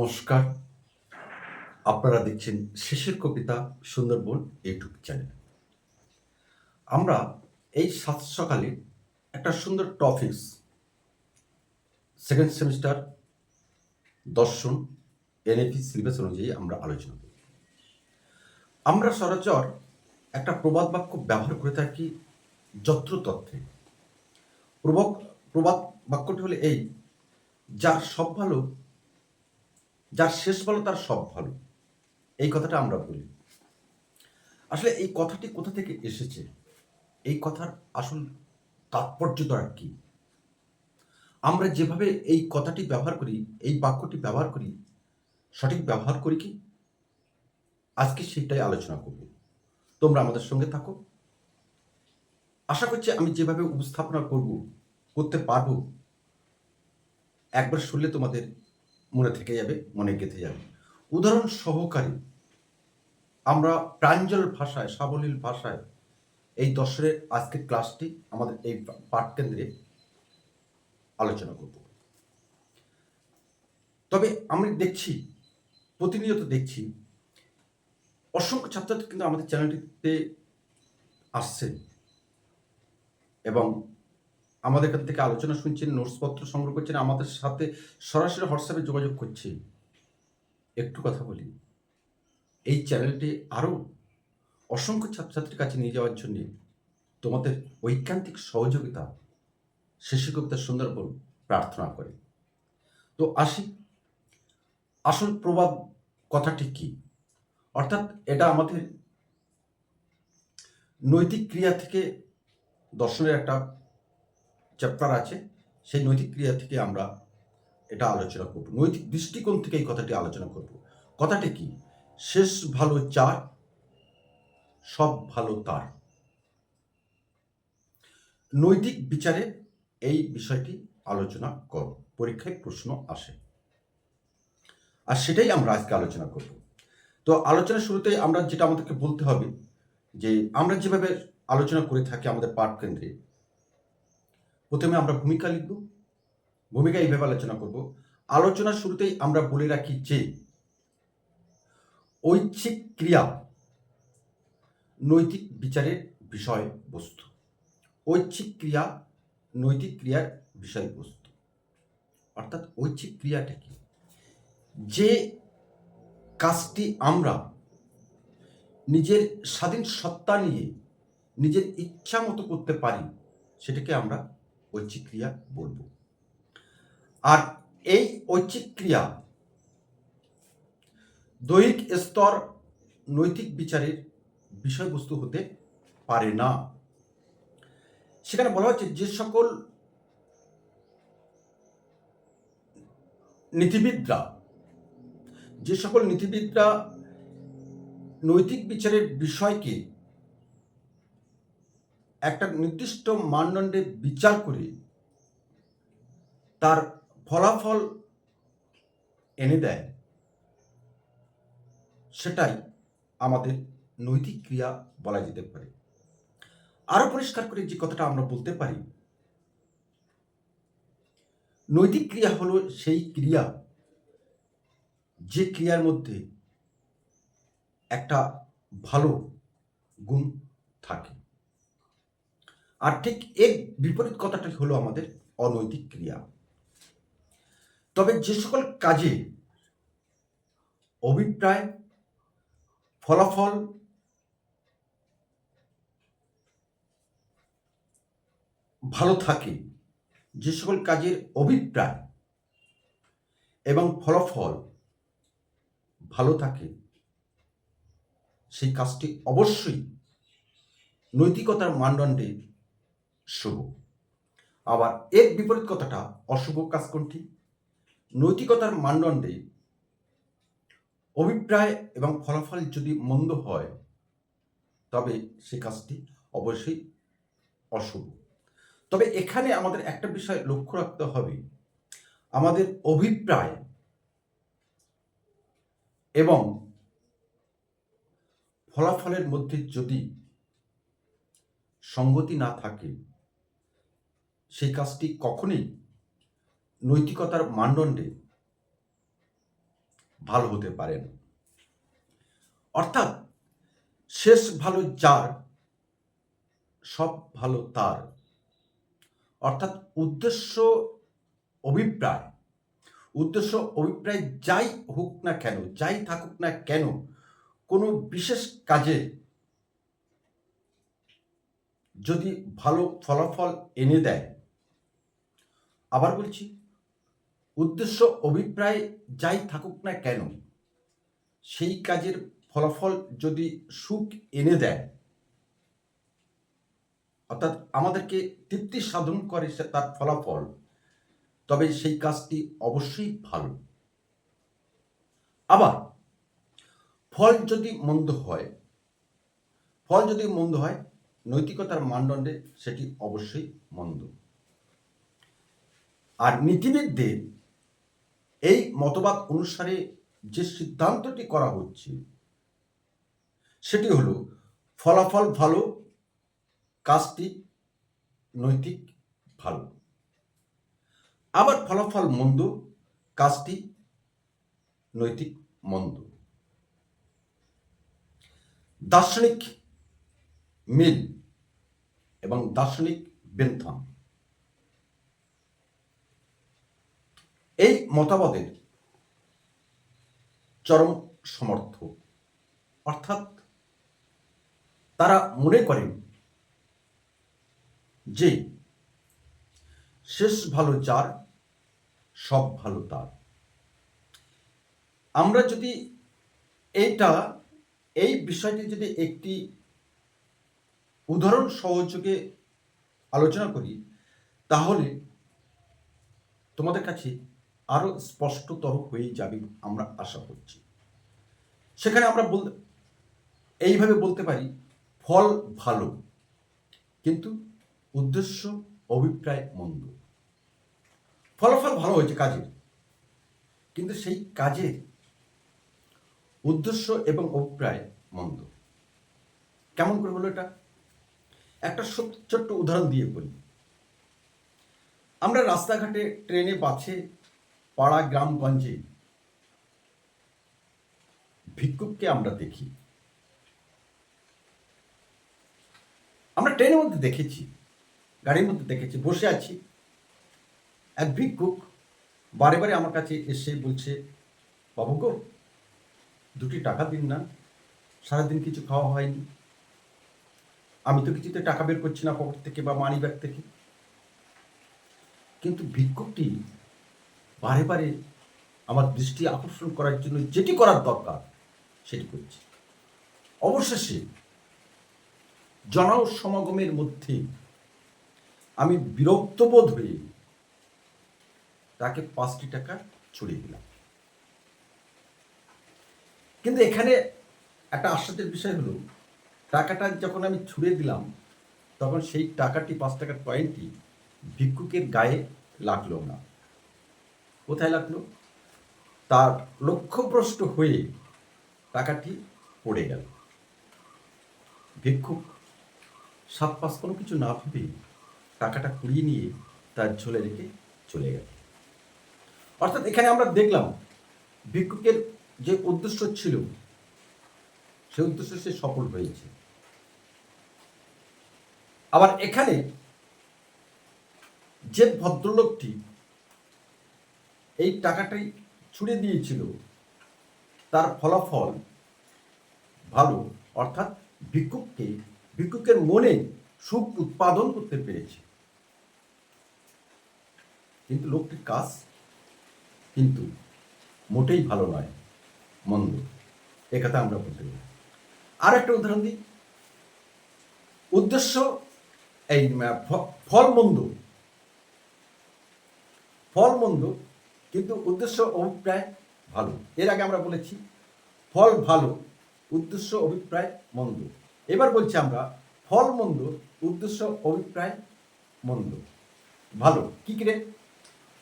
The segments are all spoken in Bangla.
নমস্কার। আপনারা দেখছেন শেষের কবিতা সুন্দরবন ইউটিউব চ্যানেল। আমরা এই সাত সকালে একটা সুন্দর টপিকস, সেকেন্ড সেমিস্টার, দর্শন, এনএপি সিলেবাস অনুযায়ী আমরা আলোচনা করি। আমরা সরাচর একটা প্রবাদ বাক্য ব্যবহার করে থাকি যত্রতত্ত্বে প্রবাদ প্রবাদ বাক্যটি হলো এই, যার সব ভালো যার শেষ ভালো তার সব ভালো এই কথাটা আমরা বলি। আসলে এই কথাটি কোথা থেকে এসেছে? এই কথার আসল তাৎপর্যটা কি? আমরা যেভাবে এই কথাটি ব্যবহার করি, এই বাক্যটি ব্যবহার করি, সঠিক ব্যবহার করি কি? আজকে সেটাই আলোচনা করব। তোমরা আমাদের সঙ্গে থাকো। আশা করছি আমি যেভাবে উপস্থাপনা করব, করতে পারব, একবার শুনলে তোমাদের মনে থেকে যাবে, মনে গেঁথে যাবে। উদাহরণ সহকারে, আমরা প্রাঞ্জল ভাষায়, সাবলীল ভাষায় এই দর্শনের আজকের ক্লাসটি আমাদের এই পাঠ কেন্দ্রে আলোচনা করব। তবে আমি দেখছি, প্রতিনিয়ত দেখছি, অসংখ্য ছাত্রছাত্রী কিন্তু আমাদের চ্যানেলটিতে আসছে এবং আমাদের এখান থেকে আলোচনা শুনছেন নোটসপত্র সংগ্রহ করছেন, আমাদের সাথে সরাসরি হোয়াটসঅ্যাপে যোগাযোগ করছে। একটু কথা বলি। এই চ্যানেলটি আরও অসংখ্য ছাত্রছাত্রীর কাছে নিয়ে যাওয়ার জন্য তোমাদের ঐকান্তিক সহযোগিতা শিশু কবিতা সুন্দরবন প্রার্থনা করে। তো আসি। আসল প্রবাদ কথাটি কি? অর্থাৎ এটা আমাদের নৈতিক ক্রিয়া থেকে দর্শনের একটা চ্যাপ্টার আছে, সেই নৈতিক ক্রিয়া থেকে আমরা এটা আলোচনা করব। নৈতিক দৃষ্টিকোণ থেকে এই কথাটি আলোচনা করব। কথাটি কি? শেষ ভালো চার, সব ভালো তার। নৈতিক বিচারে এই বিষয়টি আলোচনা কর, পরীক্ষায় প্রশ্ন আসে। আর সেটাই আমরা আজকে আলোচনা করব। তো আলোচনার শুরুতেই আমরা যেটা আমাদেরকে বলতে হবে যে, আমরা যেভাবে আলোচনা করে থাকি আমাদের পাঠ কেন্দ্রে প্রথমে আমরা ভূমিকা লিখব, ভূমিকা এইভাবে আলোচনা করব। আলোচনার শুরুতেই আমরা বলে রাখি যে, ঐচ্ছিক ক্রিয়া নৈতিক বিচারের বিষয়বস্তু। ঐচ্ছিক ক্রিয়া নৈতিক ক্রিয়ার বিষয়বস্তু। অর্থাৎ ঐচ্ছিক ক্রিয়াটা কি? যে কাজটি আমরা নিজের স্বাধীন সত্তা নিয়ে নিজের ইচ্ছা মতো করতে পারি, সেটাকে আমরা ঐচ্ছিক ক্রিয়া বলব। আর এই ঐচ্ছিক ক্রিয়া দৈহিক স্তর নৈতিক বিচারের বিষয়বস্তু হতে পারে না। সেখানে বলা হচ্ছে যে সকল নীতিবিদরা, যে সকল নীতিবিদরা নৈতিক বিচারের বিষয়কে একটা নির্দিষ্ট মানদণ্ডে বিচার করে তার ফলাফল এনে দেয়, সেটাই আমাদের নৈতিক ক্রিয়া বলা যেতে পারে। আরও পরিষ্কার করে যে কথাটা আমরা বলতে পারি, নৈতিক ক্রিয়া হলো সেই ক্রিয়া, যে ক্রিয়ার মধ্যে একটা ভালো গুণ থাকে। আর ঠিক এর বিপরীত কথাটা হলো আমাদের অনৈতিক ক্রিয়া। তবে যে সকল কাজে অভিপ্রায়, ফলাফল ভালো থাকে, যে সকল কাজের অভিপ্রায় এবং ফলাফল ভালো থাকে, সেই কাজটি অবশ্যই নৈতিকতার মানদণ্ডে শুভ। আবার এর বিপরীত কথাটা অশুভ কাজ কোনটি? নৈতিকতার মানদণ্ডে অভিপ্রায় এবং ফলাফল যদি মন্দ হয়, তবে সে কাজটি অবশ্যই অশুভ। তবে এখানে আমাদের একটা বিষয় লক্ষ্য রাখতে হবে। আমাদের অভিপ্রায় এবং ফলাফলের মধ্যে যদি সঙ্গতি না থাকে সেই কাজটি কখনোই নৈতিকতার মানদণ্ডে ভালো হতে পারেন অর্থাৎ শেষ ভালো যার, সব ভালো তার। অর্থাৎ উদ্দেশ্য, অভিপ্রায়। উদ্দেশ্য, অভিপ্রায় যাই হোক না কেন, যাই থাকুক না কেন, কোনো বিশেষ কাজে যদি ভালো ফলাফল এনে দেয় আবার বলছি, উদ্দেশ্য, অভিপ্রায় যাই থাকুক না কেন, সেই কাজের ফলাফল যদি সুখ এনে দেয়, অর্থাৎ আমাদেরকে তৃপ্তি সাধন করে সে তার ফলাফল, তবে সেই কাজটি অবশ্যই ভালো। আবার, ফল যদি মন্দ হয়, ফল যদি মন্দ হয়, নৈতিকতার মানদণ্ডে সেটি অবশ্যই মন্দ। আর নীতিবিদদের এই মতবাদ অনুসারে যে সিদ্ধান্তটি করা হচ্ছে, সেটি হলো ফলাফল ভালো, কাজটি নৈতিক ভালো। আবার ফলাফল মন্দ, কাজটি নৈতিক মন্দ। দার্শনিক মিল এবং দার্শনিক বেন্থন এই মতবাদের চরম সমর্থক। অর্থাৎ তারা মনে করেন যে শেষ ভালো যার, সব ভালো তার। আমরা যদি এইটা, এই বিষয়টি যদি একটি উদাহরণ সহযোগে আলোচনা করি, তাহলে তোমাদের কাছে আরও স্পষ্টতর হয়ে যাবে, আমরা আশা করছি। সেখানে আমরা বল, এইভাবে বলতে পারি, ফল ভালো, কিন্তু উদ্দেশ্য অভিপ্রায় মন্দ। ফলাফল ভালো হয়েছে কাজের, কিন্তু সেই কাজের উদ্দেশ্য এবং অভিপ্রায় মন্দ। কেমন করে হলো এটা? একটা ছোট্ট উদাহরণ দিয়ে বলি। আমরা রাস্তাঘাটে, ট্রেনে, বাসে পাড়া গ্রামগঞ্জে ভিক্ষুককে আমরা দেখি। আমরা ট্রেনের মধ্যে দেখেছি, গাড়ির মধ্যে দেখেছি, বসে আছি। এক ভিক্ষুক বারে বারে আমার কাছে এসে বলছে, বাবু গো, দুটি টাকা দিন না, সারাদিন কিছু খাওয়া হয়নি। আমি তো কিছুতে টাকা বের করছি না পকেট থেকে বা মানি ব্যাগ থেকে। কিন্তু ভিক্ষুকটি বারে বারে আমার দৃষ্টি আকর্ষণ করার জন্য যেটি করার দরকার, সেটি করছে। অবশেষে জনসমাগমের মধ্যে আমি বিরক্তবোধ হয়ে তাকে পাঁচটি টাকা ছড়িয়ে দিলাম। কিন্তু এখানে একটা আশ্চর্যের বিষয় হলো, টাকাটা যখন আমি ছুড়ে দিলাম, তখন সেই টাকাটি, পাঁচ টাকার কয়েনটি ভিক্ষুকের গায়ে লাগল না। কোথায় লাগল? তার লক্ষ্যভ্রষ্ট হয়ে টাকাটি পড়ে গেল। ভিক্ষুক সাত পাঁচ কোনো কিছু না ভেবে টাকাটা কুড়িয়ে নিয়ে তার ঝোলে রেখে চলে গেল। অর্থাৎ এখানে আমরা দেখলাম ভিক্ষুকের যে উদ্দেশ্য ছিল সে উদ্দেশ্য সে সফল হয়েছে। আবার এখানে যে ভদ্রলোকটি এই টাকাটাই ছুড়ে দিয়েছিল। তার ফলাফল ভালো, অর্থাৎ ভিক্ষুককে, ভিক্ষুকের মনে সুখ উৎপাদন করতে পেরেছে। কিন্তু লোকটির কাজ কিন্তু মোটেই ভালো নয়, মন্দ। এ কথা আমরা বলতে পারি। আর একটা উদাহরণ দিই। উদ্দেশ্য এই ফল মন্দ ফল মন্দ কিন্তু উদ্দেশ্য অভিপ্রায় ভালো। এর আগে আমরা বলেছি, ফল ভালো, উদ্দেশ্য অভিপ্রায় মন্দ। এবার বলছি আমরা, ফল মন্দ, উদ্দেশ্য অভিপ্রায় মন্দ। ভালো, কি করে?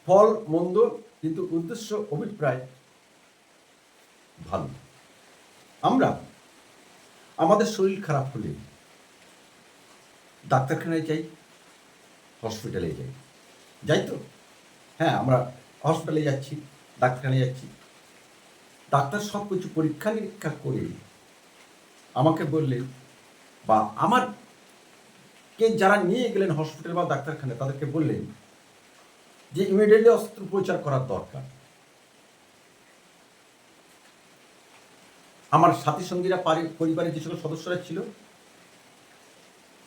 ফল মন্দ, কিন্তু উদ্দেশ্য অভিপ্রায় ভালো। আমরা, আমাদের শরীর খারাপ হলে ডাক্তারখানায় যাই, হসপিটালে যাই। যাই তো? হ্যাঁ আমরা হসপিটালে যাচ্ছি ডাক্তারখানায় যাচ্ছি। ডাক্তার সব কিছু পরীক্ষা নিরীক্ষা করে আমাকে বললেন, বা আমার কে যারা নিয়ে গেলেন হসপিটাল বা ডাক্তারখানায় তাদেরকে বললেন যে ইমিডিয়েটলি অস্ত্রোপচার করার দরকার। আমার সাথী সঙ্গীরা পরিবারের যে সকল সদস্যরা ছিল,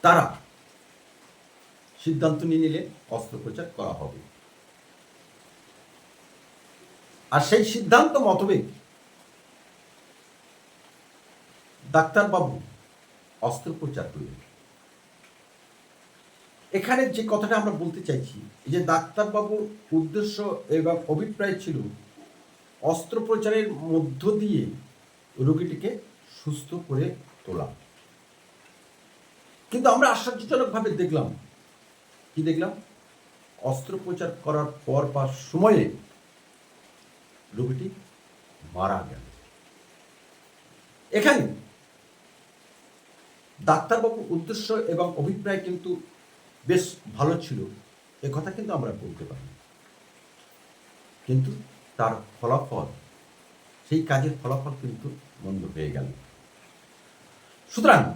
তারা সিদ্ধান্ত নিয়ে নিলে অস্ত্রোপচার করা হবে। আর সেই সিদ্ধান্ত মোতাবেক ডাক্তারবাবু অস্ত্রোপচার করলেন। এখানে যে কথাটা আমরা বলতে চাইছি যে ডাক্তারবাবুর উদ্দেশ্য এবং অভিপ্রায় ছিল অস্ত্রোপচারের মধ্য দিয়ে রোগীটিকে সুস্থ করে তোলা। কিন্তু আমরা আশ্চর্যজনকভাবে দেখলাম, কি দেখলাম? অস্ত্রোপচার করার পর বা সময়ে রোগীটি মারা গেল। এখানে ডাক্তারবাবুর উদ্দেশ্য এবং অভিপ্রায় কিন্তু বেশ ভালো ছিল। এ কথা কিন্তু আমরা বলতে পারি। কিন্তু তার ফলাফল, সেই কাজের ফলাফল কিন্তু মন্দ হয়ে গেল। সুতরাং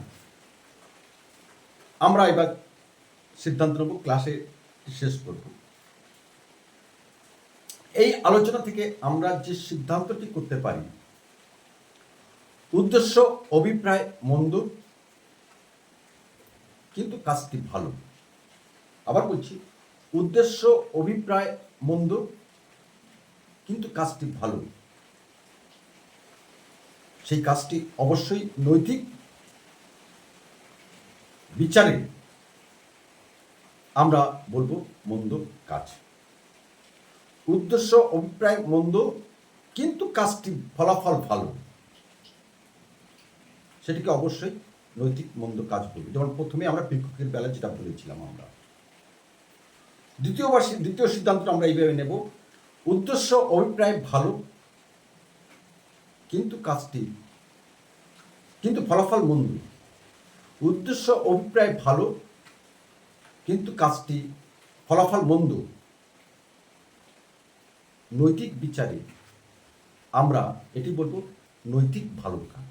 আমরা এবার সিদ্ধান্ত নেব, ক্লাসে শেষ করব। এই আলোচনা থেকে আমরা যে সিদ্ধান্তটি করতে পারি, উদ্দেশ্য অভিপ্রায় মন্দ, কিন্তু কাজটি ভালো। আবার বলছি, উদ্দেশ্য অভিপ্রায় মন্দ, কিন্তু কাজটি ভালো। সেই কাজটি অবশ্যই নৈতিক বিচারে আমরা বলব মন্দ কাজ। উদ্দেশ্য, অভিপ্রায় মন্দ, কিন্তু কাজটি ফলাফল ভালো। সেটিকে অবশ্যই নৈতিক মন্দ কাজ বলব। যেমন প্রথমে আমরা ভিক্ষুকের বেলা যেটা বলেছিলাম আমরা। দ্বিতীয়বার দ্বিতীয় সিদ্ধান্তটা আমরা এইভাবে নেব। উদ্দেশ্য, অভিপ্রায় ভালো, কিন্তু কাজটি কিন্তু ফলাফল মন্দ। উদ্দেশ্য, অভিপ্রায় ভালো, কিন্তু কাজটি ফলাফল মন্দ। নৈতিক বিচারে আমরা এটি বলব নৈতিক ভালো কাজ।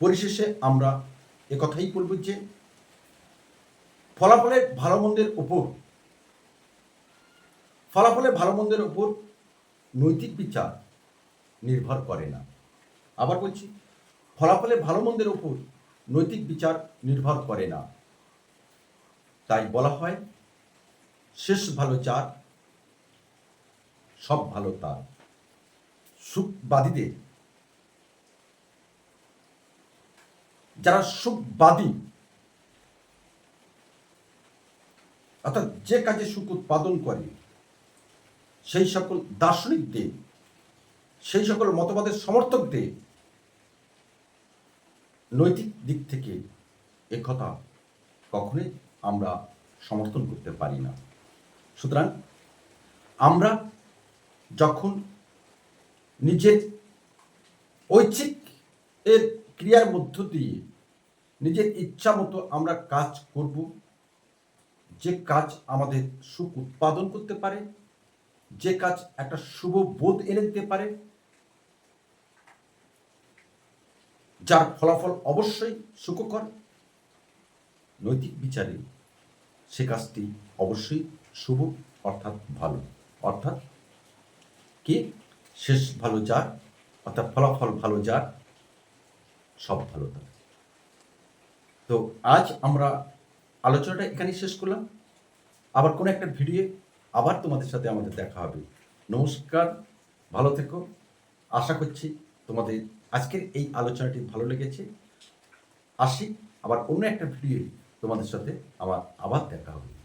পরিশেষে আমরা কথাই বলব যে, ফলাফলের ভালো মন্দের উপর, ফলাফলের ভালো মন্দের উপর নৈতিক বিচার নির্ভর করে না। আবার বলছি ফলাফলে ভালো মন্দের উপর নৈতিক বিচার নির্ভর করে না। তাই বলা হয়, শেষ ভালো চার সব ভালো তার। সুখবাদীদের। যারা সুখবাদী, অর্থাৎ যে কাজে সুখ উৎপাদন করে, সেই সকল দার্শনিকদের, সেই সকল মতবাদের সমর্থকদের নৈতিক দিক থেকে এ কথা কখনোই আমরা সমর্থন করতে পারি না। সুতরাং আমরা যখন নিজের ঐচ্ছিক এর ক্রিয়ার মধ্য দিয়ে নিজের ইচ্ছা মতো আমরা কাজ করব, যে কাজ আমাদের সুখ উৎপাদন করতে পারে, যে কাজ একটা শুভ বোধ এনে দিতে পারে, যার ফলাফল অবশ্যই সুখকর। নৈতিক বিচারে সে কাজটি অবশ্যই শুভ, অর্থাৎ ভালো, অর্থাৎ কি? শেষ ভালো যার, অর্থাৎ ফলাফল ভালো যার, সব ভালো তার। তো আজ আমরা আলোচনাটা এখানেই শেষ করলাম। আবার কোনো একটা ভিডিও আবার তোমাদের সাথে আমাদের দেখা হবে। নমস্কার, ভালো থেকো। আশা করছি তোমাদের আজকের এই আলোচনাটি ভালো লেগেছে। আসি, আবার অন্য একটা ভিডিও তোমাদের সাথে আবার আবার দেখা হবে।